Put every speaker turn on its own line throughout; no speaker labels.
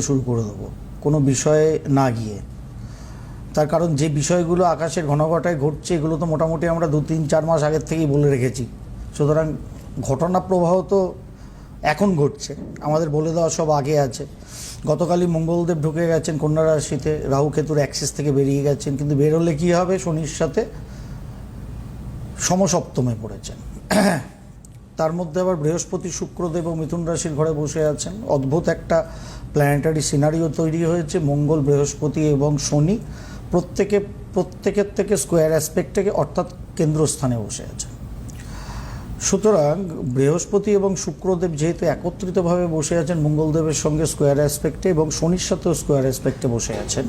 শুরু করে দেবো। কোনো বিষয়ে না গিয়ে। তার কারণ যে বিষয়গুলো আকাশের ঘনঘটায় ঘটছে, এগুলো তো মোটামুটি আমরা দু, তিন, চার মাস আগের থেকেই বলে রেখেছি। সুতরাং ঘটনা প্রবাহ তো এখন ঘটছে। আমাদের বলে দেওয়া সব আগে আছে। গতকালই মঙ্গলদেব ঢুকে গেছেন কন্যা রাশিতে রাহু কেতুর অ্যাক্সিস থেকে বেরিয়ে গেছেন। কিন্তু বেরোলে কী হবে? শনির সাথে সমসপ্তমে পড়েছেন। তার মধ্যে আবার বৃহস্পতি, শুক্রদেব ও মিথুন রাশির ঘরে বসে আছেন। অদ্ভুত একটা প্ল্যানেটারি সিনারিও তৈরি হয়েছে, মঙ্গল, বৃহস্পতি এবং শনি। প্রত্যেকে, প্রত্যেকের থেকে স্কোয়ার অ্যাসপেক্ট থেকে অর্থাৎ কেন্দ্রস্থানে বসে আছে। সুতরাং বৃহস্পতি এবং শুক্রদেব যেহেতু একত্রিতভাবে বসে আছেন, মঙ্গলদেবের সঙ্গে স্কোয়ার অ্যাসপেক্টে এবং শনির সাথেও স্কোয়ার অ্যাসপেক্টে বসে আছেন।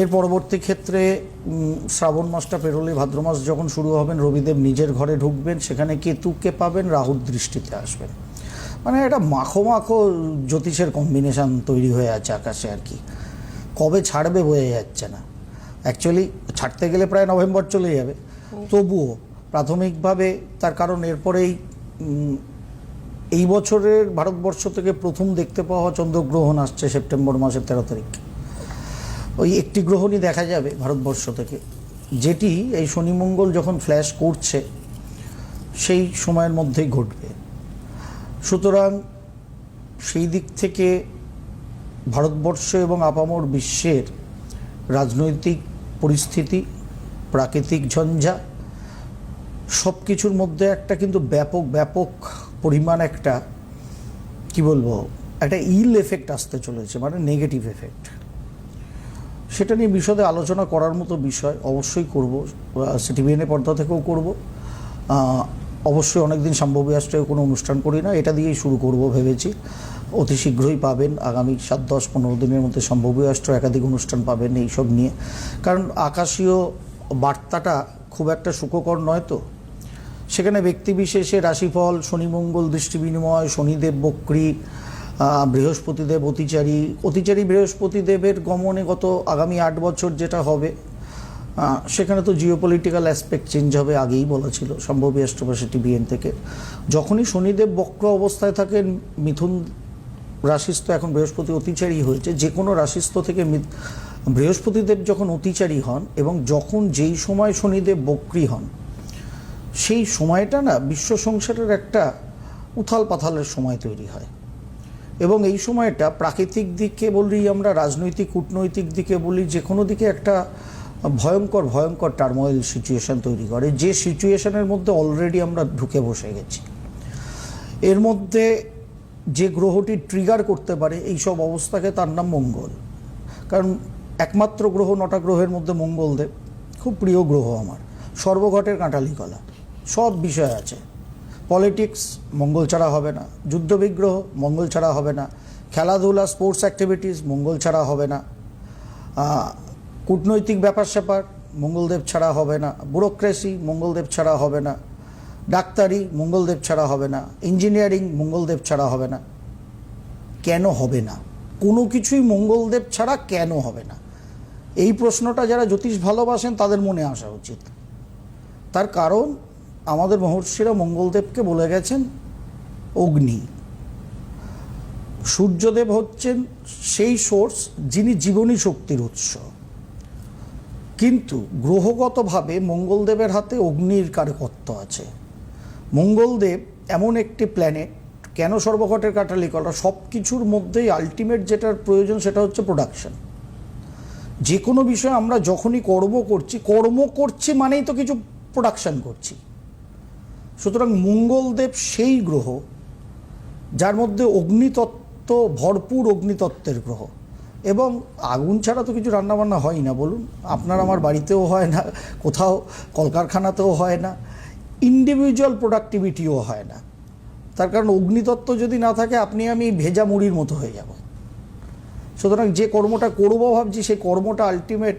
এর পরবর্তী ক্ষেত্রে শ্রাবণ মাসটা পেরোলে ভাদ্র মাস যখন শুরু হবেন, রবিদেব নিজের ঘরে ঢুকবেন, সেখানে কেতুকে পাবেন, রাহুর দৃষ্টিতে আসবেন। মানে একটা মাখো মাখো জ্যোতিষের কম্বিনেশন তৈরি হয়ে আছে আকাশে আর কি। কবে ছাড়বে বোঝা যাচ্ছে না। অ্যাকচুয়ালি ছাড়তে গেলে প্রায় নভেম্বর চলে যাবে। তবুও প্রাথমিকভাবে তার কারণ এরপরেই এই বছরের ভারতবর্ষ থেকে প্রথম দেখতে পাওয়া চন্দ্রগ্রহণ আসছে সেপ্টেম্বর মাসের তেরো তারিখ। ওই একটি গ্রহণই দেখা যাবে ভারতবর্ষ থেকে। যেটি এই শনি মঙ্গল যখন ফ্ল্যাশ করছে সেই সময়ের মধ্যেই ঘটবে। সুতরাং সেই দিক থেকে ভারতবর্ষ এবং আপামর বিশ্বের রাজনৈতিক পরিস্থিতি, প্রাকৃতিক ঝঞ্ঝা সব কিছুর মধ্যে একটা কিন্তু ব্যাপক ব্যাপক পরিমাণ একটা, কি বলব, একটা ইল এফেক্ট আসতে চলেছে মানে নেগেটিভ এফেক্ট। সেটা নিয়ে বিশদে আলোচনা করার মতো বিষয় অবশ্যই করব সিটিভিএনএ পর্দা থেকেও করব। অবশ্যই অনেকদিন সম্ভবী আসলে কোনো অনুষ্ঠান করি না, এটা দিয়েই শুরু করব ভেবেছি। অতি শীঘ্রই পাবেন, আগামী সাত, দশ, পনেরো দিনের মধ্যে সম্ভবী রাষ্ট্র একাধিক অনুষ্ঠান পাবেন এইসব নিয়ে। কারণ আকাশীয় বার্তাটা খুব একটা সুখকর নয় তো। সেখানে ব্যক্তিবিশেষে রাশিফল শনিমঙ্গল দৃষ্টি বিনিময়, শনিদেব, বক্রী বৃহস্পতিদেব, অতিচারী। অতিচারী বৃহস্পতিদেবের গমনে গত আগামী আট বছর যেটা হবে সেখানে তো জিওপলিটিক্যাল অ্যাসপেক্ট চেঞ্জ হবে আগেই বলা ছিল সম্ভবী অ্যাস্ট্রোপাসি বিএন থেকে। যখনই শনিদেব বক্র অবস্থায় থাকেন, মিথুন রাশিস্থ এখন বৃহস্পতি অতিচারী হয়েছে, যে কোনো রাশিস্থ থেকে বৃহস্পতিদেব যখন অতিচারী হন এবং যখন যেই সময় শনিদেব বক্রী হন, সেই সময়টা না বিশ্ব সংসারের একটা উথাল পাথালের সময় তৈরি হয়। এবং এই সময়টা প্রাকৃতিক দিকে বলি আমরা, রাজনৈতিক, কূটনৈতিক দিকে বলি যে কোনো দিকে একটা ভয়ঙ্কর ভয়ঙ্কর টার্মোয়েল সিচুয়েশন তৈরি করে, যে সিচুয়েশনের মধ্যে অলরেডি আমরা ঢুকে বসে গেছি। এর মধ্যে যে গ্রহটি ট্রিগার করতে পারে এই সব অবস্থাকে তার নাম মঙ্গল। কারণ একমাত্র গ্রহ নটা গ্রহের মধ্যে মঙ্গলদেব, খুব প্রিয় গ্রহ আমার। সর্বঘটের কাঁটালি কলা সব বিষয় আছে। পলিটিক্স মঙ্গল ছাড়া হবে না। যুদ্ধবিগ্রহ মঙ্গল ছাড়া হবে না। খেলাধুলা স্পোর্টস অ্যাক্টিভিটিস মঙ্গল ছাড়া হবে না। কূটনৈতিক ব্যাপার স্যাপার, মঙ্গলদেব ছাড়া হবে না। ব্যুরোক্রেসি, মঙ্গলদেব ছাড়া হবে না। ডাক্তারি, মঙ্গলদেব ছাড়া হবে না। ইঞ্জিনিয়ারিং, মঙ্গলদেব ছাড়া হবে না। কেন হবে না? কোনো কিছুই মঙ্গলদেব ছাড়া কেন হবে না? এই প্রশ্নটা যারা জ্যোতিষ ভালোবাসেন, তাদের মনে আসা উচিত। তার কারণ, আমাদের মহর্ষিরা মঙ্গলদেবকে বলে গেছেন, অগ্নি। সূর্যদেব হচ্ছেন সেই সোর্স যিনি জীবনী শক্তির উৎস। কিন্তু গ্রহগতভাবে মঙ্গলদেবের হাতে অগ্নির কারকত্ব আছে। মঙ্গলদেব এমন একটি প্ল্যানেট কেন সর্বঘটের কাটালি করা সব কিছুর মধ্যেই আলটিমেট যেটার প্রয়োজন সেটা হচ্ছে প্রোডাকশন যে কোনো বিষয় আমরা যখনই কর্ম করছি কর্ম করছি মানেই তো কিছু প্রোডাকশন করছি। সুতরাং মঙ্গলদেব সেই গ্রহ, যার মধ্যে অগ্নিতত্ত্ব, ভরপুর অগ্নিতত্ত্বের গ্রহ। এবং আগুন ছাড়া তো কিছু রান্নাবান্না হয় না, বলুন। আপনার আমার বাড়িতেও হয় না, কোথাও কলকারখানাতেও হয় না ইন্ডিভিজুয়াল প্রোডাক্টিভিটিও হয় না। তার কারণ অগ্নিতত্ত্ব যদি না থাকে, আপনি আমি ভেজা মুড়ির মতো হয়ে যাব। সুতরাং যে কর্মটা করব ভাবছি, সেই কর্মটা আলটিমেট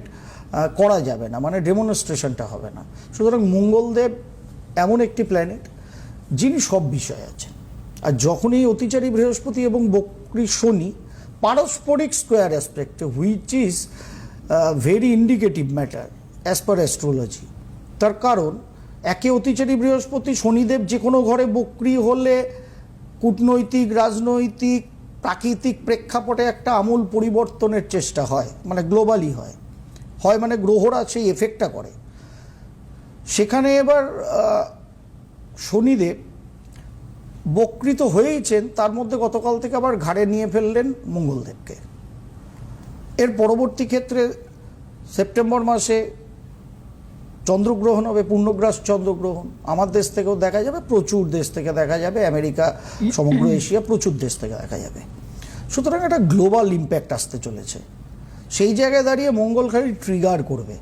করা যাবে না মানে ডেমনস্ট্রেশনটা হবে না। সুতরাং মঙ্গলদেব এমন একটি প্ল্যানেট যিনি সব বিষয়ে আছেন। আর যখনই অতিচারী বৃহস্পতি এবং বক্রী শনি পারস্পরিক square অ্যাসপেক্টে which is very indicative matter as per astrology তার কারণ, একে অতিচারী বৃহস্পতি, শনিদেব যে কোনো ঘরে বক্রী হলে কূটনৈতিক, রাজনৈতিক, প্রাকৃতিক প্রেক্ষাপটে একটা আমূল পরিবর্তনের চেষ্টা হয় মানে গ্লোবালি হয়। হয় মানে গ্রহরা সেই এফেক্টটা করে। সেখানে এবার শনিদেব বকৃত হয়েইছেন, তার মধ্যে গতকাল থেকে আবার ঘাড়ে নিয়ে ফেললেন মঙ্গলদেবকে। এর পরবর্তী ক্ষেত্রে সেপ্টেম্বর মাসে চন্দ্রগ্রহণ হবে, পূর্ণগ্রাস চন্দ্রগ্রহণ। আমার দেশ থেকেও দেখা যাবে, প্রচুর দেশ থেকে দেখা যাবে, আমেরিকা, সমগ্র এশিয়া প্রচুর দেশ থেকে দেখা যাবে। সুতরাং একটা গ্লোবাল ইম্প্যাক্ট আসতে চলেছে। সেই জায়গায় দাঁড়িয়ে মঙ্গল খালি ট্রিগার করবে।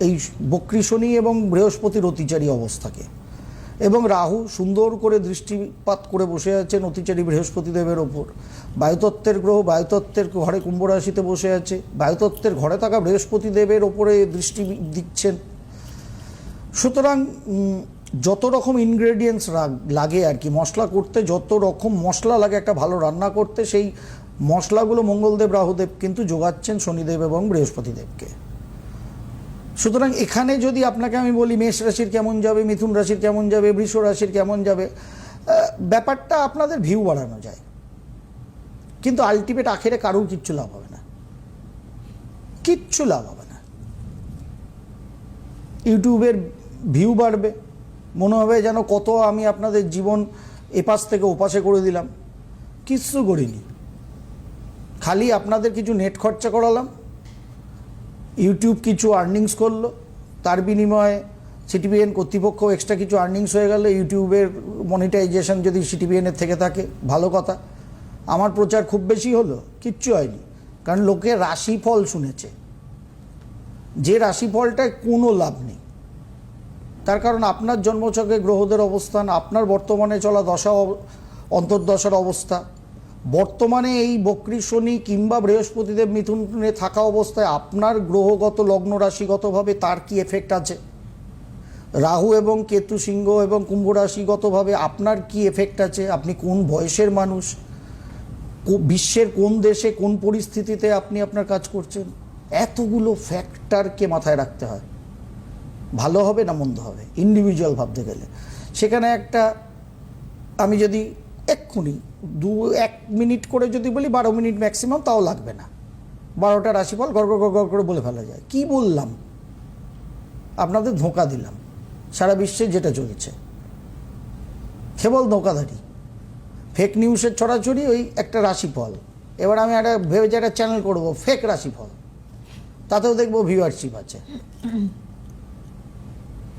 এই বক্রী শনি এবং বৃহস্পতির অতিচারী অবস্থাকে। এবং রাহু সুন্দর করে দৃষ্টিপাত করে বসে আছেন অতিচারী বৃহস্পতি দেবের ওপর। বায়ুতত্ত্বের গ্রহ বায়ুতত্ত্বের ঘরে কুম্ভ রাশিতে বসে আছে। বায়ুতত্ত্বের ঘরে থাকা বৃহস্পতি দেবের ওপরে দৃষ্টি দিচ্ছেন। সুতরাং যত রকম ইনগ্রেডিয়েন্টস লাগে আর কি, মশলা করতে যত রকম মশলা লাগে, একটা ভালো রান্না করতে সেই মশলাগুলো মঙ্গলদেব, রাহুদেব কিন্তু যোগাচ্ছেন শনিদেব এবং বৃহস্পতি দেবকে সুতরাং এখানে যদি আপনাকে আমি বলি মেষ রাশির কেমন যাবে, মিথুন রাশির কেমন যাবে, বৃষ রাশির কেমন যাবে ব্যাপারটা আপনাদের ভিউ বাড়ানো যায়। কিন্তু আলটিমেট আখেরে কারোর কিচ্ছু লাভ হবে না। কিচ্ছু লাভ হবে না। ইউটিউবের ভিউ বাড়বে। মনে হবে যেন কত আমি আপনাদের জীবন এপাশ থেকে ওপাশে করে দিলাম। কিচ্ছু করিনি। খালি আপনাদের কিছু নেট খরচা করালাম। ইউটিউব কিছু আর্নিংস করল, তার বিনিময়ে সিটিবিএন কর্তৃপক্ষ এক্সট্রা কিছু আর্নিংস হয়ে গেলে, ইউটিউবের মনিটাইজেশন যদি সিটিবিএনের থেকে থাকে, ভালো কথা। আমার প্রচার খুব বেশি হলো, কিচ্ছু হয়নি, কারণ লোকে রাশিফল শুনেছে। যে রাশিফলটায় কোনো লাভ নেই। তার কারণ আপনার জন্মছকে গ্রহদের অবস্থান, আপনার বর্তমানে চলা দশা, অন্তর্দশার অবস্থা বর্তমানে এই বক্রী শনি কিংবা বৃহস্পতিদেব মিথুনে থাকা অবস্থায় আপনার গ্রহগত লগ্ন রাশিগতভাবে তার কি এফেক্ট আছে? রাহু এবং কেতু সিংহ এবং কুম্ভ রাশিগতভাবে আপনার কি এফেক্ট আছে? আপনি কোন বয়সের মানুষ? বিশ্বের কোন দেশে কোন পরিস্থিতিতে আপনি আপনার কাজ করছেন? এতগুলো ফ্যাক্টরকে মাথায় রাখতে হয়। ভালো হবে না মন্দ হবে? ইন্ডিভিজুয়াল ভাবতে গেলে। সেখানে একটা আমি যদি এক্ষুনি দু এক মিনিট করে যদি বলি বারো মিনিট ম্যাক্সিমাম তাও লাগবে না। বারোটা রাশিফল গড় গড় গড় করে বলে ফেলা যায়। কি বললাম? আপনাদের ধোঁকা দিলাম। সারা বিশ্বে যেটা চলছে। কেবল ধোঁকাধারি। ফেক নিউজের ছড়াছড়ি ওই একটা রাশিফল। এবার আমি একটা ভেবে যে একটা চ্যানেল করব ফেক রাশিফল। তাতেও দেখব ভিউয়ারশিপ আছে।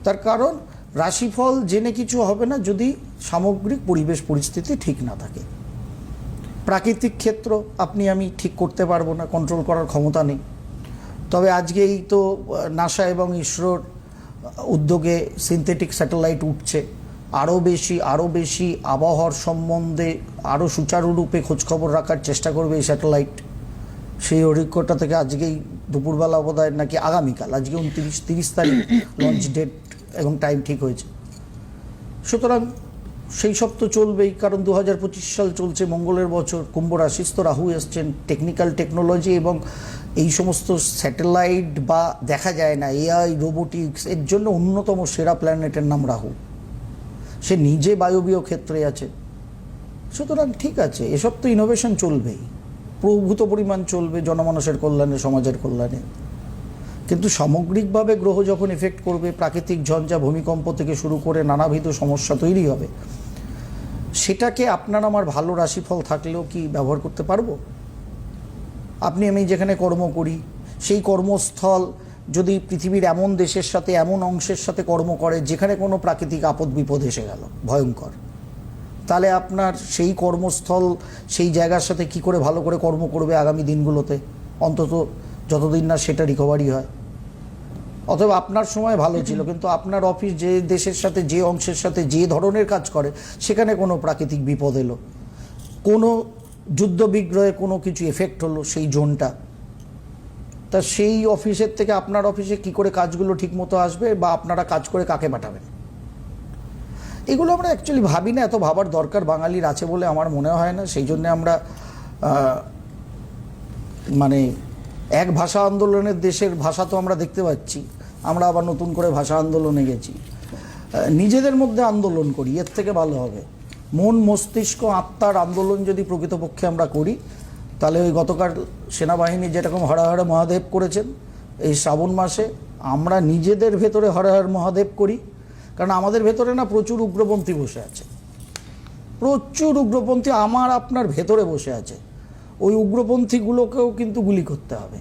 তার কারণ রাশিফল জেনে কিছু হবে না যদি সামগ্রিক পরিবেশ পরিস্থিতি ঠিক না থাকে। প্রাকৃতিক ক্ষেত্র আপনি আমি ঠিক করতে পারব না কন্ট্রোল করার ক্ষমতা নেই। তবে আজকেই তো নাসা এবং ইসরোর উদ্যোগে সিনথেটিক স্যাটেলাইট উঠছে। আরও বেশি আরও বেশি আবহাওয়ার সম্বন্ধে আরও সুচারুরূপে খোঁজখবর রাখার চেষ্টা করবে এই স্যাটেলাইট সেই অভিজ্ঞতা থেকে আজকেই দুপুরবেলা হয় নাকি আগামীকাল, আজকে উনত্রিশ, তিরিশ তারিখ লঞ্চ ডেট এবং টাইম ঠিক হয়েছে। সুতরাং সেই সব তো চলবেই, কারণ দু হাজার পঁচিশ সাল চলছে মঙ্গলের বছর, কুম্ভ রাশিস্থ রাহু এসছেন টেকনিক্যাল টেকনোলজি এবং এই সমস্ত স্যাটেলাইট বা দেখা যায় না এআই রোবোটিক্স এর জন্য অন্যতম সেরা প্ল্যানেটের নাম রাহু। সে নিজে বায়বীয় ক্ষেত্রে আছে। সুতরাং ঠিক আছে, এসব তো ইনোভেশন চলবেই। প্রভূত পরিমাণ চলবে জনমানুষের কল্যাণে, সমাজের কল্যাণে। কিন্তু সামগ্রিকভাবে গ্রহ যখন এফেক্ট করবে, প্রাকৃতিক ঝঞ্ঝা ভূমিকম্প থেকে শুরু করে নানাবিধ সমস্যা তৈরি হবে, সেটাকে আপনার আমার ভালো রাশিফল থাকলেও কি ব্যবহার করতে পারব? আপনি আমি যেখানে কর্ম করি, সেই কর্মস্থল যদি পৃথিবীর এমন দেশের সাথে, এমন অংশের সাথে কর্ম করে, যেখানে কোনো প্রাকৃতিক আপদ বিপদ এসে গেল, ভয়ঙ্কর, তাহলে আপনার সেই কর্মস্থল, সেই জায়গার সাথে কি করে ভালো করে কর্ম করবে আগামী দিনগুলোতে? অন্তত যতদিন না সেটা রিকভারি হয়। অথবা আপনার সময় ভালো ছিল কিন্তু আপনার অফিস যে দেশের সাথে যে অংশের সাথে যে ধরনের কাজ করে সেখানে কোনো প্রাকৃতিক বিপদ এলো। কোনো যুদ্ধ বিগ্রহে কোনো কিছু এফেক্ট হলো সেই জোনটা। তা সেই অফিসের থেকে আপনার অফিসে কি করে কাজগুলো ঠিকমতো আসবে বা আপনারা কাজ করে কাকে পাঠাবেন? এগুলো আমরা অ্যাকচুয়ালি ভাবি না এত ভাবার দরকার বাঙালির আছে বলে আমার মনে হয় না। সেই জন্যে আমরা মানে এক ভাষা আন্দোলনের দেশের ভাষা তো আমরা দেখতে পাচ্ছি। আমরা আবার নতুন করে ভাষা আন্দোলনে গেছি। নিজেদের মধ্যে আন্দোলন করি, এর থেকে ভালো হবে। মন, মস্তিষ্ক, আত্মার আন্দোলন যদি প্রকৃতপক্ষে আমরা করি, তাহলে ওই গতকাল সেনাবাহিনী যেরকম হরাহর মহাদেব করেছেন, এই শ্রাবণ মাসে আমরা নিজেদের ভেতরে হরাহর মহাদেব করি। কারণ আমাদের ভেতরে না প্রচুর উগ্রপন্থী বসে আছে। প্রচুর উগ্রপন্থী আমার আপনার ভেতরে বসে আছে। ওই উগ্রপন্থীগুলোকেও কিন্তু গুলি করতে হবে।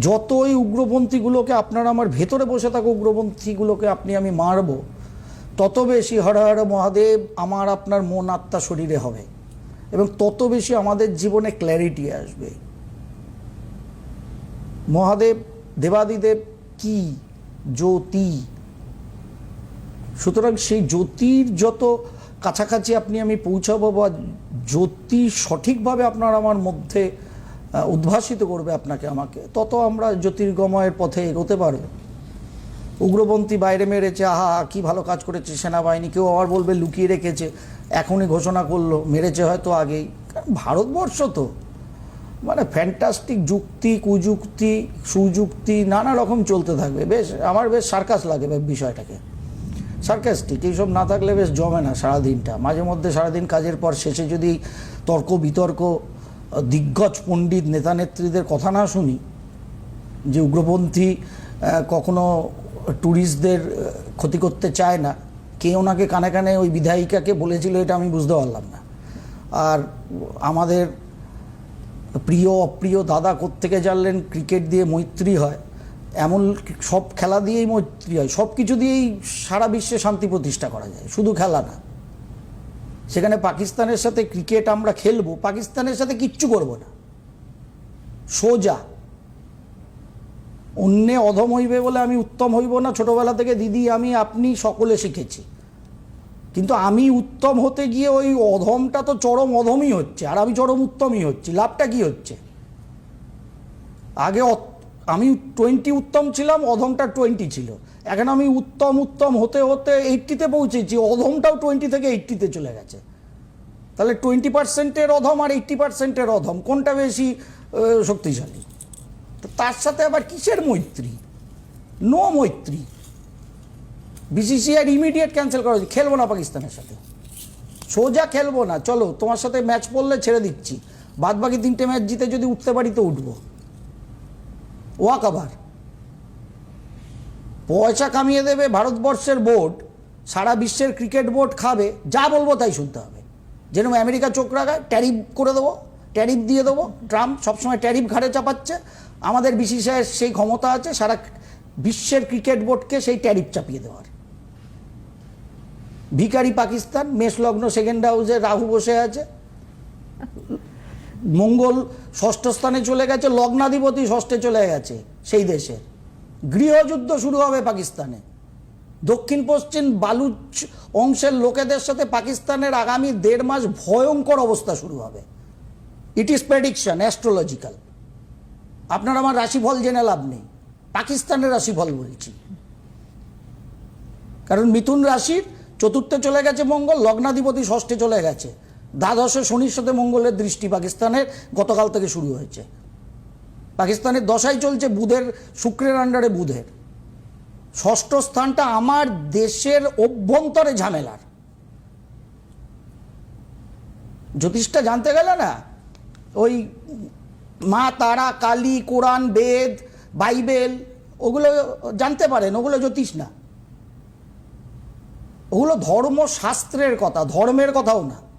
যত ওই উগ্রপন্থীগুলোকে আপনার আমার ভেতরে বসে থাকা, উগ্রপন্থীগুলোকে আপনি আমি মারব, তত বেশি হর হর মহাদেব আমার আপনার মন আত্মা শরীরে হবে এবং তত বেশি আমাদের জীবনে ক্ল্যারিটি আসবে। মহাদেব, দেবাদিদেব কি জ্যোতি? সুতরাং সেই জ্যোতির যত কাছাকাছি আপনি আমি পৌঁছাবো বা জ্যোতি সঠিকভাবে আপনার আমার মধ্যে উদ্ভাসিত করবে আপনাকে আমাকে, তত আমরা জ্যোতির্গময়ের পথে এগোতে পারব। উগ্রপন্থী বাইরে মেরেছে, আহা, কি ভালো কাজ করেছে সেনাবাহিনী, কেউ আবার বলবে লুকিয়ে রেখেছে, এখনই ঘোষণা করল, মেরেছে হয়তো আগেই। ভারতবর্ষ তো মানে ফ্যান্টাস্টিক যুক্তি, কুযুক্তি, সুযুক্তি, নানা রকম চলতে থাকবে। বেশ, আমার বেশ সার্কাস লাগে বিষয়টাকে। সার্কাস্টিক এইসব না থাকলে বেশ জমে না সারাদিনটা। মাঝে মধ্যে সারাদিন কাজের পর শেষে যদি তর্ক বিতর্ক, দিগ্গজ পণ্ডিত নেতা নেত্রীদের কথা না শুনি, যে উগ্রপন্থী কখনো ট্যুরিস্টদের ক্ষতি করতে চায় না, কে ওনাকে কানে কানে ওই বিধায়িকাকে বলেছিল এটা আমি বুঝতে পারলাম না। আর আমাদের প্রিয় অপ্রিয় দাদা কোত্থেকে জানলেন, ক্রিকেট দিয়ে মৈত্রী হয় এমন সব খেলা দিয়েই মৈত্রী হয়। সব কিছু দিয়েই সারা বিশ্বে শান্তি প্রতিষ্ঠা করা যায়। শুধু খেলা না। সেখানে পাকিস্তানের সাথে ক্রিকেট আমরা খেলব, পাকিস্তানের সাথে কিচ্ছু করব না। সোজা। অন্যে অধম হইবে বলে আমি উত্তম হইব না। ছোটবেলা থেকে দিদি, আমি, আপনি সকলে শিখেছি। কিন্তু আমি উত্তম হতে গিয়ে ওই অধমটা তো চরম অধমই হচ্ছে। আর আমি চরম উত্তমই হচ্ছি। লাভটা কি হচ্ছে? আগে অত- আমি টোয়েন্টি উত্তম ছিলাম, অধমটা টোয়েন্টি ছিল। এখন আমি উত্তম উত্তম হতে হতে এইট্টিতে পৌঁছেছি, অধমটাও টোয়েন্টি থেকে এইট্টিতে চলে গেছে। তাহলে টোয়েন্টি পার্সেন্টের অধম আর এইট্টি পার্সেন্টের অধম, কোনটা বেশি শক্তিশালী? তো তার সাথে আবার কিসের মৈত্রী? নো মৈত্রী। বিসিসিআই ইমিডিয়েট ক্যান্সেল করা খেলব না পাকিস্তানের সাথে। সোজা খেলব না, চলো তোমার সাথে ম্যাচ পড়লে ছেড়ে দিচ্ছি। বাদ বাকি তিনটে ম্যাচ জিতে যদি উঠতে পারি তো উঠবো। ওয়াক আবার। পয়সা কামিয়ে দেবে ভারতবর্ষের বোর্ড, সারা বিশ্বের ক্রিকেট বোর্ড খাবে, যা বলব তাই শুনতে হবে। যেরকম আমেরিকা চোখ রাখায়, ট্যারিফ করে দেবো, ট্যারিফ দিয়ে দেবো, ট্রাম্প সবসময় ট্যারিফ ঘাড়ে চাপাচ্ছে, আমাদের বিসিসিআইয়ের সেই ক্ষমতা আছে, সারা বিশ্বের ক্রিকেট বোর্ডকে সেই ট্যারিফ চাপিয়ে দেওয়ার। ভিকারি পাকিস্তান, মেষলগ্ন সেকেন্ড হাউসে রাহু বসে আছে। মঙ্গল ষষ্ঠ স্থানে চলে গেছে, লগ্নাধিপতি ষষ্ঠে চলে গেছে সেই দেশে। গৃহযুদ্ধ শুরু হবে পাকিস্তানে। দক্ষিণ পশ্চিম বালুচ অংশের লোকেদের সাথে পাকিস্তানের আগামী দেড় মাস ভয়ঙ্কর অবস্থা শুরু হবে। ইট ইজ প্রেডিকশন অ্যাস্ট্রোলজিক্যাল আপনার আমার রাশিফল জেনে লাভ নেই। পাকিস্তানের রাশিফল বলছি। কারণ মিথুন রাশির চতুর্থে চলে গেছে মঙ্গল, লগ্নাধিপতি ষষ্ঠে চলে গেছে। দ্বাদশে শনির সাথে মঙ্গলের দৃষ্টি পাকিস্তানের গতকাল থেকে শুরু হয়েছে। পাকিস্তানের দশাই চলছে বুধের, শুক্রের আন্ডারে বুধের। ষষ্ঠ স্থানটা আমার দেশের অভ্যন্তরে ঝামেলার। জ্যোতিষটা জানতে গেলে না, ওই মা, তারা, কালী, কোরআন, বেদ, বাইবেল, ওগুলো জানতে পারেন, ওগুলো জ্যোতিষ না। ওগুলো ধর্মশাস্ত্রের কথা, ধর্মের কথাও না।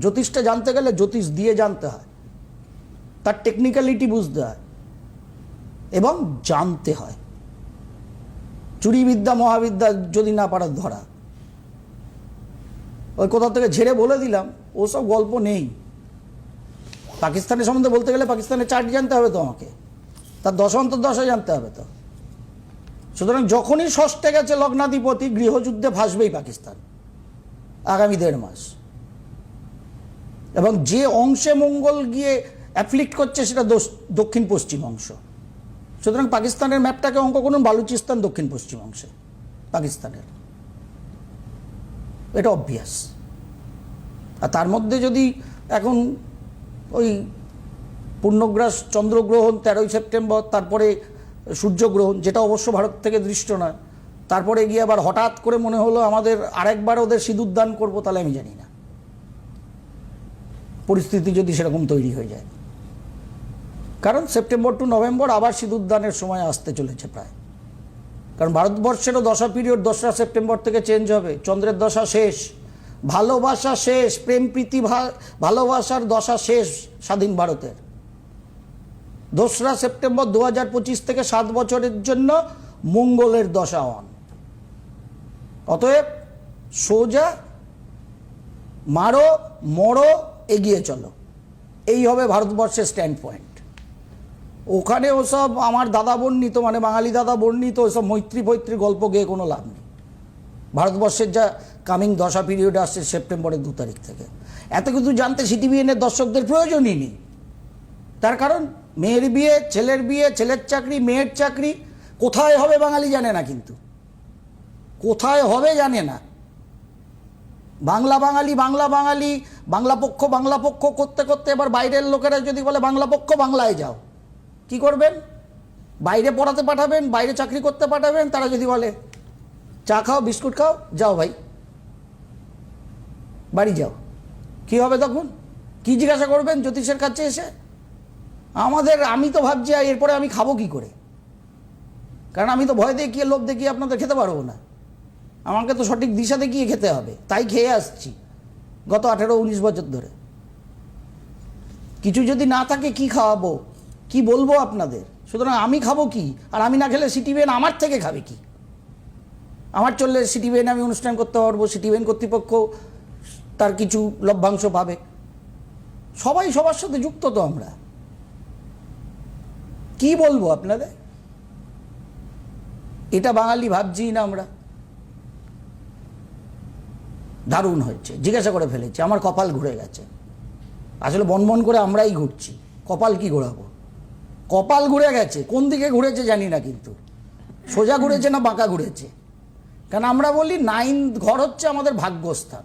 জ্যোতিষটা জানতে গেলে জ্যোতিষ দিয়ে জানতে হয়। তার টেকনিক্যালিটি বুঝতে হয় এবং জানতে হয়। চুরিবিদ্যা, মহাবিদ্যা যদি না পারার ধরা। ওই কোথাও থেকে ঝেড়ে বলে দিলাম, ওসব গল্প নেই। পাকিস্তানের সম্বন্ধে বলতে গেলে পাকিস্তানের চার্ট জানতে হবে তো আমাকে। তার দশ অন্তর্দশা জানতে হবে তো। সুতরাং যখনই ষষ্ঠে গেছে লগ্নাধিপতি, গৃহযুদ্ধে ভাসবেই পাকিস্তান। আগামী দেড় মাস। এবং যে অংশে মঙ্গল গিয়ে অ্যাফ্লিক্ট করছে সেটা দক্ষিণ পশ্চিম অংশ। সুতরাং পাকিস্তানের ম্যাপটাকে অঙ্ক করুন, বালুচিস্তান দক্ষিণ পশ্চিম অংশে, পাকিস্তানের। এটা অভ্যাস আর তার মধ্যে যদি এখন ওই পূর্ণগ্রাস চন্দ্রগ্রহণ তেরোই সেপ্টেম্বর, তারপরে সূর্যগ্রহণ, যেটা অবশ্য ভারত থেকে দৃষ্ট নয়, তারপরে গিয়ে আবার হঠাৎ করে মনে হলো আমাদের আরেকবার ওদের সিঁদুর দান করব, তাহলে আমি জানি না। পরিস্থিতি যদি সেরকম তৈরি হয়ে যায়। কারণ সেপ্টেম্বর টু নভেম্বর আবার সিঁদুর দানের সময় আসতে চলেছে প্রায়। কারণ ভারতবর্ষেরও দশা পিরিয়ড দশরা সেপ্টেম্বর থেকে চেঞ্জ হবে, চন্দ্রের দশা শেষ, ভালোবাসা শেষ, প্রেম প্রীতি ভালোবাসার দশা শেষ স্বাধীন ভারতের। দোসরা সেপ্টেম্বর দু হাজার পঁচিশ থেকে সাত বছরের জন্য মঙ্গলের দশা অন অতএব সোজা, মারো, মরো এগিয়ে চলো। এই হবে ভারতবর্ষের স্ট্যান্ড পয়েন্ট ওখানে ওসব আমার দাদা বর্ণিত মানে বাঙালি দাদা বর্ণিত ওসব মৈত্রী ফৈত্রী গল্প গিয়ে কোনো লাভ নেই। ভারতবর্ষের যা কামিং দশা পিরিয়ড আসছে সেপ্টেম্বরের দু তারিখ থেকে। এত কিছু জানতে সিটিভিএনের দর্শকদের প্রয়োজনই নেই। তার কারণ, মেয়ের বিয়ে, ছেলের বিয়ে, ছেলের চাকরি, মেয়ের চাকরি, কোথায় হবে বাঙালি জানে না কিন্তু। কোথায় হবে জানে না। বাংলা বাঙালি বাংলা বাঙালি, বাংলা পক্ষ বাংলা পক্ষ করতে করতে এবার বাইরের লোকেরা যদি বলে বাংলা পক্ষ বাংলায় যাও, কি করবেন? বাইরে পড়াতে পাঠাবেন, বাইরে চাকরি করতে পাঠাবেন, তারা যদি বলে, চা খাও, বিস্কুট খাও, যাও ভাই, বাড়ি যাও। কি হবে তখন? কি জিজ্ঞাসা করবেন জ্যোতিষের কাছে এসে? আমাদের, আমি তো ভাবছি এরপরে আমি খাব কি করে? কারণ আমি তো ভয় দেখিয়ে, লোভ দেখিয়ে আপনাদের খেতে পারব না। আমাকে তো সঠিক দিশা দেখিয়ে খেতে হবে, তাই খেয়ে আসছি, গত আঠেরো উনিশ বছর ধরে। কিছু যদি না থাকে কি খাওয়াবো, কি বলব আপনাদের? সুতরাং আমি খাব কি? আর আমি না খেলে সিটিভেন আমার থেকে খাবে কি? আমার চললে সিটিভেন আমি অনুষ্ঠান করতে পারব সিটিভেন কর্তৃপক্ষ তার কিছু লভ্যাংশ পাবে। সবাই সবার সাথে যুক্ত তো আমরা। কি বলব আপনাদের? এটা বাঙালি ভাবছি না আমরা। দারুণ হয়েছে জিজ্ঞাসা করে ফেলেছি আমার কপাল ঘুরে গেছে। আসলে বন বন করে আমরাই ঘুরছি কপাল কি ঘোরাবো? কপাল ঘুরে গেছে কোন দিকে ঘুরেছে জানি না কিন্তু। সোজা ঘুরেছে না বাঁকা ঘুরেছে? কারণ আমরা বলি নাইন ঘর হচ্ছে আমাদের ভাগ্যস্থান।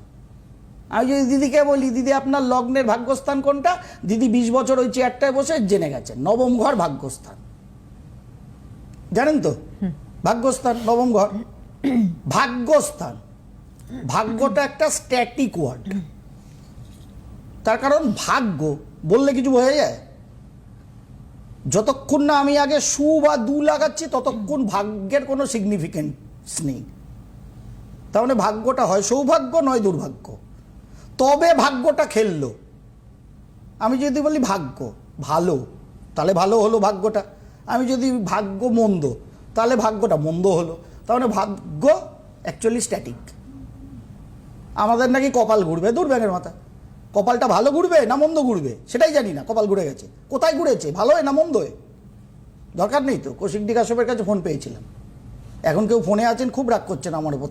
আমি যদি দিদিকে বলি দিদি আপনার লগ্নের ভাগ্যস্থান কোনটা? দিদি বিশ বছর ওই চেয়ারটায় বসে জেনে গেছেন নবম ঘর ভাগ্যস্থান। জানেন তো? ভাগ্যস্থান নবম ঘর। ভাগ্যস্থান। ভাগ্যটা একটা স্ট্যাটিক ওয়ার্ড তার কারণ ভাগ্য বললে কিছু বোঝা যায়? যতক্ষণ না আমি আগে সু বা দু লাগাচ্ছি, ততক্ষণ ভাগ্যের কোনো সিগনিফিকেন্স নেই। তার মানে ভাগ্যটা হয় সৌভাগ্য, নয় দুর্ভাগ্য। তবে ভাগ্যটা খেললো। আমি যদি বলি ভাগ্য, ভালো, তাহলে ভালো হলো ভাগ্যটা। আমি যদি ভাগ্য মন্দ, তাহলে ভাগ্যটা মন্দ হলো। তার মানে ভাগ্য অ্যাকচুয়ালি স্ট্যাটিক আমাদের নাকি কপাল ঘুরবে দূর ব্যাঙের মাথা। কপালটা ভালো ঘুরবে না মন্দ ঘুরবে? সেটাই জানি না, কপাল ঘুরে গেছে। কোথায় ঘুরেছে? ভালো না মন্দ দরকার নেই তো, কৌশিক ডিকাশপের কাছে ফোন পেয়েছিলাম। এখন কেউ ফোনে আছেন, খুব রাগ করছেন আমার উপর।